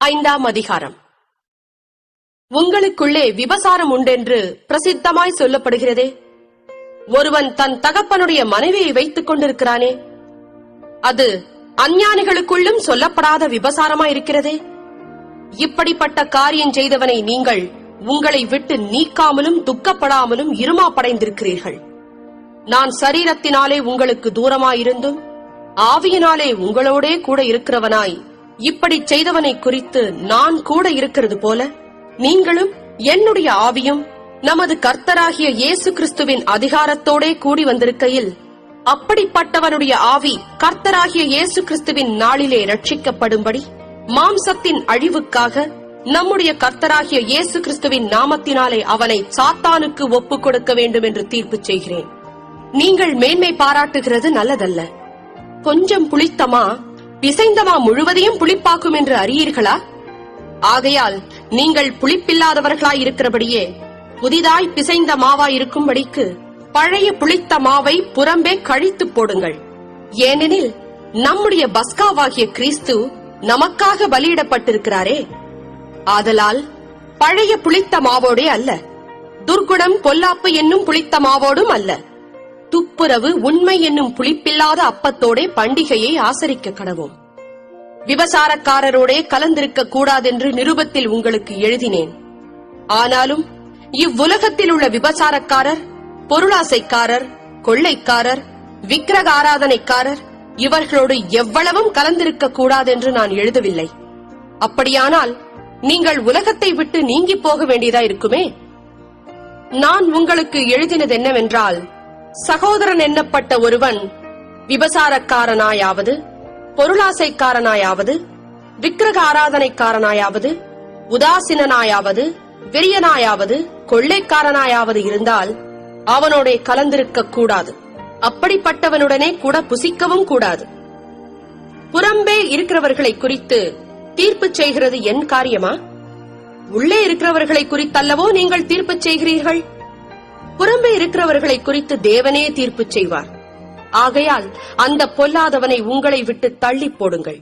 ஐந்தாம் அதிகாரம். உங்களுக்குள்ளே விபசாரம் உண்டென்று பிரசித்தமாய் சொல்லப்படுகிறதே. ஒருவன் தன் தகப்பனுடைய மனைவியை வைத்துக் கொண்டிருக்கிறானே. அது அஞ்ஞானிகளுக்குள்ளும் சொல்லப்படாத விபசாரமாய் இருக்கிறதே. இப்படிப்பட்ட காரியம் செய்தவனை நீங்கள் உங்களை விட்டு நீக்காமலும் துக்கப்படாமலும் இருமாப்படைந்திருக்கிறீர்கள். நான் சரீரத்தினாலே உங்களுக்கு தூரமாயிருந்தும் ஆவியினாலே உங்களோடே கூட இருக்கிறவனாய் இப்படி செய்தவனை குறித்து நான் கூட இருக்கிறது போல நீங்களும் என்னுடைய ஆவியும் நமது கர்த்தராகிய இயேசு கிறிஸ்துவின் அதிகாரத்தோடே கூடி வந்திருக்கையில் அப்படிப்பட்டவனுடைய ஆவி கர்த்தராகிய இயேசு கிறிஸ்துவின் நாளிலே ரட்சிக்கப்படும்படி மாம்சத்தின் அழிவுக்காக நம்முடைய கர்த்தராகிய இயேசு கிறிஸ்துவின் நாமத்தினாலே அவனை சாத்தானுக்கு ஒப்பு கொடுக்க வேண்டும் என்று தீர்ப்பு செய்கிறேன். நீங்கள் மேன்மை பாராட்டுகிறது நல்லதல்ல. கொஞ்சம் புளித்தமா பிசைந்தமா முழுவதையும் புளிப்பாக்கும் என்று அறியீர்களா? ஆகையால் நீங்கள் புளிப்பில்லாதவர்களாய் இருக்கிறபடியே புதிதாய் பிசைந்த மாவாய் இருக்கும்படிக்கு பழைய புளித்த மாவை புறம்பே கழித்து போடுங்கள். ஏனெனில் நம்முடைய பஸ்காவாகிய கிறிஸ்து நமக்காக பலியிடப்பட்டிருக்கிறாரே. ஆதலால் பழைய புளித்த மாவோடே அல்ல துர்குணம் பொல்லாப்பு என்னும் புளித்த மாவோடும் அல்ல. துப்புரவு உண்மை என்னும் புளிப்பில்லாத அப்பத்தோடே பண்டிகையை ஆசரிக்க கடவோம். விவசாரக்காரரோடே கலந்திருக்க கூடாதென்று நிருபத்தில் உங்களுக்கு எழுதினேன். ஆனாலும் இவ்வுலகத்தில் உள்ள விபசாரக்காரர் பொருளாசைக்காரர் கொள்ளைக்காரர் விக்கிரக ஆராதனைக்காரர் இவர்களோடு எவ்வளவும் கலந்திருக்க கூடாதென்று நான் எழுதவில்லை. அப்படியானால் நீங்கள் உலகத்தை விட்டு நீங்கி போக வேண்டியதா இருக்குமே? நான் உங்களுக்கு எழுதினது என்னவென்றால் சகோதரன் எண்ணப்பட்ட ஒருவன் விபசாரக்காரனாயாவது பொருளாசைக்காரனாயாவது விக்கிரக ஆராதனைக்காரனாயாவது உதாசீனாயாவது வெறியனாயாவது கொள்ளைக்காரனாயாவது இருந்தால் அவனோட கலந்திருக்க கூடாது. அப்படிப்பட்டவனுடனே கூட புசிக்கவும் கூடாது. புறம்பே இருக்கிறவர்களை குறித்து தீர்ப்பு செய்கிறது என் காரியமா? உள்ளே இருக்கிறவர்களை குறித்தல்லவோ நீங்கள் தீர்ப்பு செய்கிறீர்கள்? புறம்பே இருக்கிறவர்களை குறித்து தேவனே தீர்ப்பு செய்வார். ஆகையால் அந்த பொல்லாதவனை உங்களை விட்டு தள்ளி போடுங்கள்.